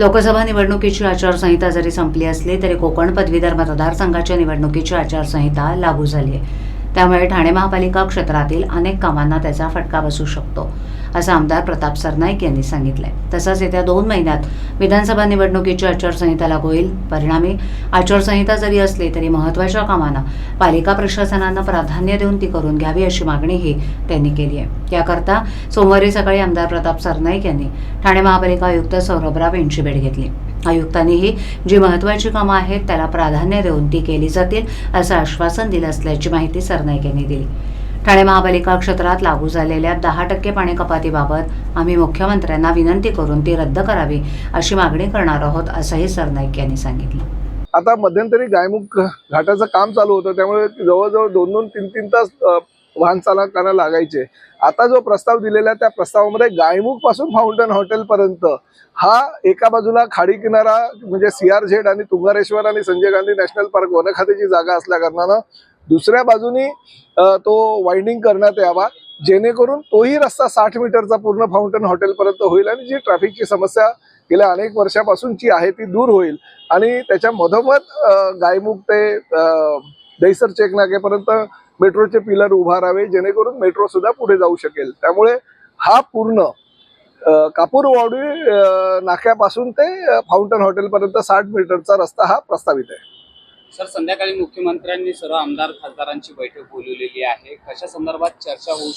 लोकसभा निवडणुकीची आचारसंहिता जरी संपली असली तरी कोकण पदवीधर मतदारसंघाच्या निवडणुकीची आचारसंहिता लागू झाली आहे. त्यामुळे ठाणे महापालिका क्षेत्रातील अनेक कामांना त्याचा फटका बसू शकतो असं आमदार प्रताप सरनाईक यांनी सांगितलंय. तसंच येत्या दोन महिन्यात विधानसभा निवडणुकीची आचारसंहिता लागू होईल. परिणामी आचारसंहिता जरी असली तरी महत्त्वाच्या कामांना पालिका प्रशासनानं प्राधान्य देऊन ती करून घ्यावी अशी मागणीही त्यांनी केली आहे. याकरता सोमवारी सकाळी आमदार प्रताप सरनाईक यांनी ठाणे महापालिका आयुक्त सौरभ राव यांची भेट घेतली. आयुक्तांनीही जी महत्त्वाची कामं आहेत त्याला प्राधान्य देऊन ती केली जातील असं आश्वासन दिलं असल्याची माहिती सरनाईक यांनी दिली. ठाणे महापालिका क्षेत्रात लागू झालेल्या दहा टक्के पाणी कपातीबाबत आम्ही मुख्यमंत्र्यांना विनंती करून ती रद्द करावी अशी मागणी करणार आहोत असंही सरनाईक यांनी सांगितलं. आता मध्यंतरी गायमुख घाटाचं काम चालू होतं त्यामुळे जवळजवळ दोन दोन तीन तीन तास वाहन चालकांना लागायचे. आता जो प्रस्ताव दिलेला त्या प्रस्तावामध्ये गायमुखपासून फाउंटन हॉटेल पर्यंत हा एका बाजूला खाडी किनारा म्हणजे सीआर झेड आणि तुंगारेश्वर आणि संजय गांधी नॅशनल पार्क वन खात्याची जागा असल्या कारणानं दुसऱ्या बाजूनी तो वाइंडिंग करण्यात यावा. जेणेकरून तोही रस्ता साठ मीटरचा पूर्ण फाउंटन हॉटेलपर्यंत होईल आणि जी ट्रॅफिकची समस्या गेल्या अनेक वर्षापासून जी आहे ती दूर होईल. आणि त्याच्या मधोमध गायमुख ते अ, दहिसर चेक मेट्रोचे पिलर उभारावे जेणेकरून मेट्रो सुद्धा पुढे जाऊ शकेल. त्यामुळे हा पूर्ण कापूरवाडी नाक्यापासून ते फाउंटन हॉटेलपर्यंत साठ मीटरचा रस्ता हा प्रस्तावित आहे. सर संध्याकाळी मुख्यमंत्र्यांनी सर्व आमदार खासदारांची बैठक बोलवलेली आहे. कशा संदर्भात चर्चा होऊ